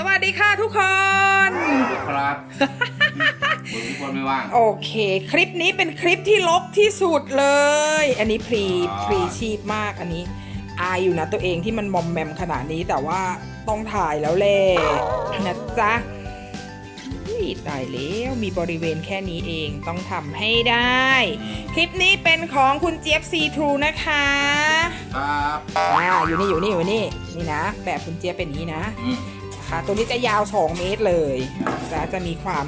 สวัสดีค่ะทุกคน ครับมือทุกคนไม่ว่าง โอเค คลิปนี้เป็นคลิปที่ลบที่สุดเลย อันนี้พรีอ่าพรีชีพมากอันนี้ อายอยู่นะตัวเองที่มันมอมแมมขนาดนี้แต่ว่าต้องถ่ายแล้วแหละนะจ๊ะอุ๊ยตายแล้วมีบริเวณแค่นี้เองต้องทำให้ได้ คลิปนี้เป็นของคุณเจี๊ยบซีทรูนะคะ ครับอ่าอยู่นี่อยู่นี่อยู่นี่นี่นะ แบบคุณเจี๊ยบเป็นอย่างนี้นะ อืม นะคะ ตัวนี้จะยาว 2 เมตรเลยจะจะมีความ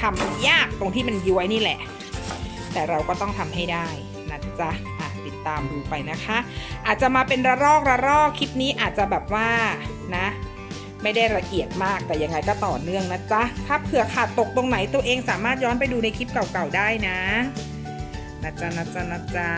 ทำยากตรงที่มันย้วยนี่แหละ แต่เราก็ต้องทำให้ได้นะจ๊ะอะติดตามดูไปนะคะ อาจจะมาเป็นระลอกระลอกคลิปนี้อาจจะแบบว่านะไม่ได้ละเอียดมากแต่ยังไงก็ต่อเนื่องนะจ๊ะ ถ้าเผื่อขาดตกตรงไหนตัวเองสามารถย้อนไปดูในคลิปเก่าๆได้นะ นะจ๊ะนะจ๊ะนะจ๊ะ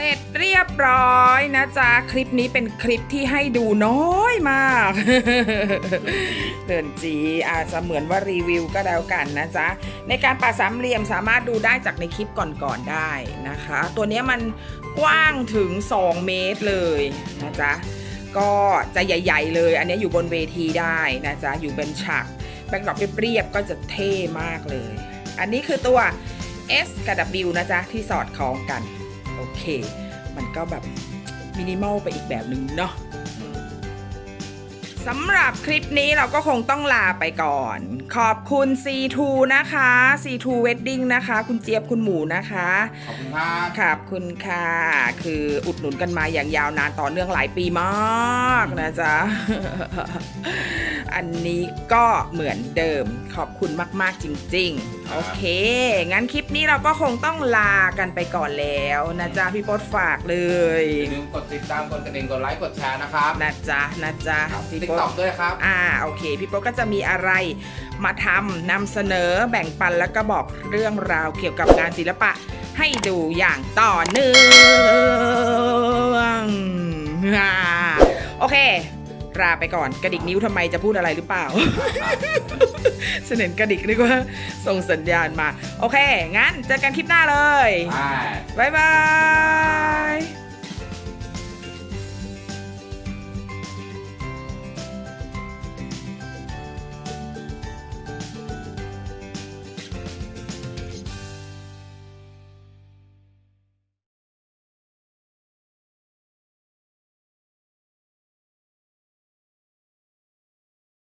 เสร็จเรียบร้อยนะจ๊ะ คลิปนี้เป็นคลิปที่ให้ดูน้อยมาก เดินจีอาจจะเหมือนว่ารีวิวก็แล้วกันนะจ๊ะ ในการปาดสามเหลี่ยมสามารถดูได้จากในคลิปก่อนๆได้นะคะ ตัวนี้มันกว้างถึง 2 เมตรเลยนะจ๊ะ ก็จะใหญ่ ๆ เลย อันนี้อยู่บนเวทีได้นะจ๊ะ อยู่เป็นฉากแบ็กดรอปเรียบๆก็จะเท่มากเลย อันนี้คือตัว S กับ W นะจ๊ะ ที่สอดคล้องกัน โอเค มันก็แบบมินิมอลไปอีกแบบหนึ่งเนาะสำหรับคลิปนี้เราก็คงต้องลาไปก่อน ขอบคุณ C2 นะคะ C2 Wedding นะคะ คุณเจี๊ยบคุณหมูนะคะ ขอบคุณครับขอบคุณค่ะ คืออุดหนุนกันมาอย่างยาวนานต่อเนื่องหลายปีมากนะจ๊ะ อันนี้ก็เหมือนเดิมขอบคุณมาก ๆ จริง ๆ โอเค งั้นคลิปนี้เราก็คงต้องลากันไปก่อนแล้วนะจ๊ะ พี่โป๊ดฝากเลย อย่าลืมกดติดตามกดกระดิ่งกดไลค์กดแชร์นะครับนะจ๊ะนะจ๊ะพี่ติ๊กโป๊ต็อดกด้วยครับ อ่าโอเค พี่โป๊ดก็จะมีอะไรมาทำนำเสนอแบ่งปันแล้วก็บอกเรื่องราวเกี่ยวกับงานศิลปะให้ดูอย่างต่อเนื่องอ่าโอเค ลาไปก่อนกระดิกนิ้วทำไมจะพูดอะไรหรือเปล่าเสนนกระดิกนึกว่าส่งสัญญาณมา โอเค งั้นเจอกันคลิปหน้าเลยใช่บ๊ายบาย